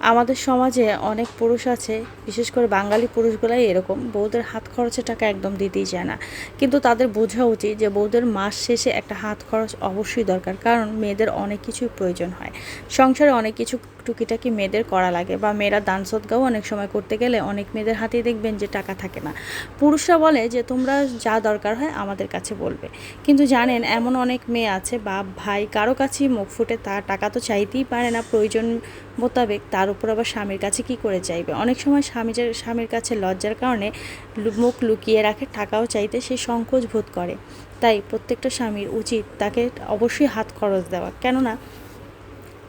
আমাদের সমাজে অনেক পুরুষ আছে, বিশেষ করে বাঙালি পুরুষগুলাই এরকম, বউদের হাত খরচের টাকা একদম দিতেই চায় না। কিন্তু তাদের বোঝা উচিত যে বউদের মাস শেষে একটা হাত খরচ অবশ্যই দরকার, কারণ মেয়েদের অনেক কিছুই প্রয়োজন হয়। সংসারে অনেক কিছু টুকিটাকি মেয়েদের করা লাগে বা মেয়েরা দান সদ্গাও অনেক সময় করতে গেলে অনেক মেয়েদের হাতেই দেখবেন যে টাকা থাকে না। পুরুষরা বলে যে, তোমরা যা দরকার হয় আমাদের কাছে বলবে। কিন্তু জানেন, এমন অনেক মেয়ে আছে বা ভাই, কারও কাছেই মুখ ফুটে তার টাকা তো চাইতেই পারে না, প্রয়োজন মোতাবেক তার উপর আবার স্বামীর কাছে কি করে চাইবে? অনেক সময় স্বামীর স্বামীর কাছে লজ্জার কারণে মুখ লুকিয়ে রাখে, টাকাও চাইতে সে সংকোচ বোধ করে। তাই প্রত্যেকটা স্বামীর উচিত তাকে অবশ্যই হাত খরচ দেওয়া। কেননা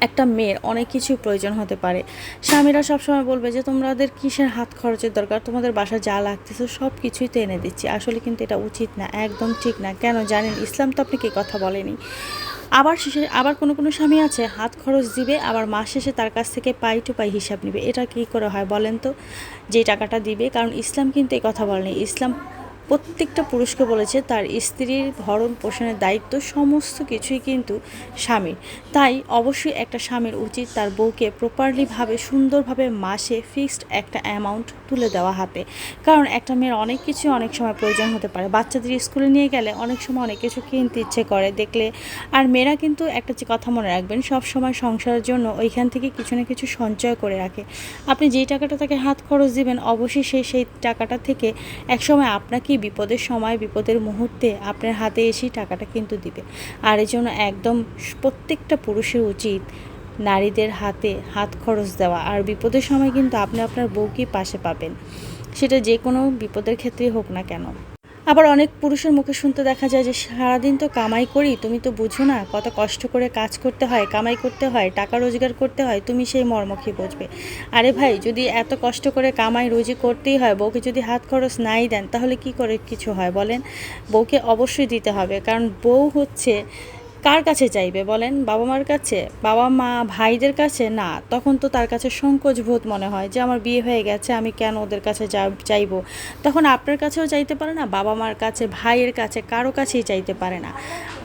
একটা মেয়ের অনেক কিছুই প্রয়োজন হতে পারে। স্বামীরা সবসময় বলবে যে, তোমাদের কিসের হাত খরচের দরকার? তোমাদের বাসা যা লাগতেছে সব কিছুই তো এনে দিচ্ছি। আসলে কিন্তু এটা উচিত না, একদম ঠিক না। কেন জানেন, ইসলাম তো আপনাকে এই কথা বলেনি। আবার শেষে, আবার কোনো কোনো স্বামী আছে, হাত খরচ দিবে, আবার মাস শেষে তার কাছ থেকে পাই টু পাই হিসাব নিবে। এটা কী করে হয় বলেন তো? যে টাকাটা দিবে, কারণ ইসলাম কিন্তু এই কথা বলেনি। ইসলাম প্রত্যেকটা পুরুষকে বলেছে তার স্ত্রীর ভরণ পোষণের দায়িত্ব সমস্ত কিছুই কিন্তু স্বামীর। তাই অবশ্যই একটা স্বামীর উচিত তার বউকে প্রপারলিভাবে সুন্দরভাবে মাসে ফিক্সড একটা অ্যামাউন্ট তুলে দেওয়া হাতে। কারণ একটা মেয়ের অনেক কিছু অনেক সময় প্রয়োজন হতে পারে। বাচ্চাদের স্কুলে নিয়ে গেলে অনেক সময় অনেক কিছু কিনতে ইচ্ছে করে দেখলে। আর মেয়েরা কিন্তু একটা যে কথা মনে রাখবেন, সব সময় সংসারের জন্য ওইখান থেকে কিছু না কিছু সঞ্চয় করে রাখে। আপনি যেই টাকাটা তাকে হাত খরচ দিবেন, অবশ্যই সে সেই টাকাটা থেকে একসময় আপনাকেই বিপদের সময়, বিপদের মুহূর্তে আপনার হাতে এসেই টাকাটা কিন্তু দিবে। আর এই জন্য একদম প্রত্যেকটা পুরুষের উচিত নারীদের হাতে হাত খরচ দেওয়া। আর বিপদের সময় কিন্তু আপনি আপনার বউকেই পাশে পাবেন। সেটা যে কোনো বিপদের ক্ষেত্রেই হোক না কেন। আবার অনেক পুরুষের মুখে শুনতে দেখা যায় যে, সারাদিন তো কামাই করি, তুমি তো বুঝো না কত কষ্ট করে কাজ করতে হয়, কামাই করতে হয়, টাকা রোজগার করতে হয়, তুমি সেই মর্মকে বুঝবে। আরে ভাই, যদি এত কষ্ট করে কামাই রুজি করতেই হয়, বউকে যদি হাত খরচ নাই দেন, তাহলে কি করে কিছু হয় বলেন? বউকে অবশ্যই দিতে হবে, কারণ বউ হচ্ছে কার কাছে চাইবে বলেন? বাবা মার কাছে? বাবা মা ভাইদের কাছে? না, তখন তো তার কাছে সংকোচ বোধ মনে হয় যে আমার বিয়ে হয়ে গেছে, আমি কেন ওদের কাছে চাইব? তখন আপনার কাছেও চাইতে পারে না বাবা মার কাছে, ভাইয়ের কাছে, কারও কাছেই চাইতে পারে না।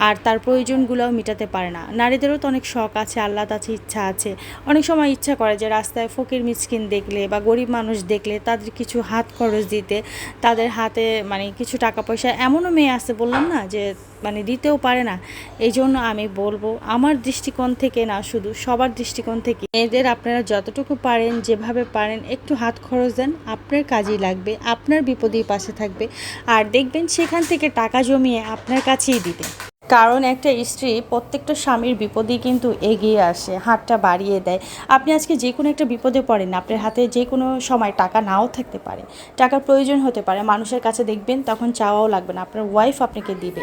আর তার প্রয়োজনগুলোও মেটাতে পারে না। নারীদেরও তো অনেক শখ আছে আল্লাহ আছে, ইচ্ছা আছে। অনেক সময় ইচ্ছা করে যে রাস্তায় ফকির মিসকিন দেখলে বা গরিব মানুষ দেখলে তাদের কিছু হাত খরচ দিতে, তাদের হাতে মানে কিছু টাকা পয়সা, এমনও মেয়ে আছে বললাম না যে মানে দিতেও পারে না। এই জন্য আমি বলব, আমার দৃষ্টিকোণ থেকে না, শুধু সবার দৃষ্টিকোণ থেকে। মেয়েদের আপনারা যতটুকু পারেন, যেভাবে পারেন, একটু হাত খরচ দেন, আপনার কাজেই লাগবে, আপনার বিপদেই পাশে থাকবে। আর দেখবেন, সেখান থেকে টাকা জমিয়ে আপনার কাছেই দিবে। কারণ একটা স্ত্রী প্রত্যেকটা স্বামীর বিপদেই কিন্তু এগিয়ে আসে, হাতটা বাড়িয়ে দেয়। আপনি আজকে যে কোনো একটা বিপদে পড়েন, আপনার হাতে যে কোনো সময় টাকা নাও থাকতে পারে। টাকার প্রয়োজন হতে পারে। মানুষের কাছে দেখবেন, তখন চাওয়াও লাগবে না। আপনার ওয়াইফ আপনাকে দিবে।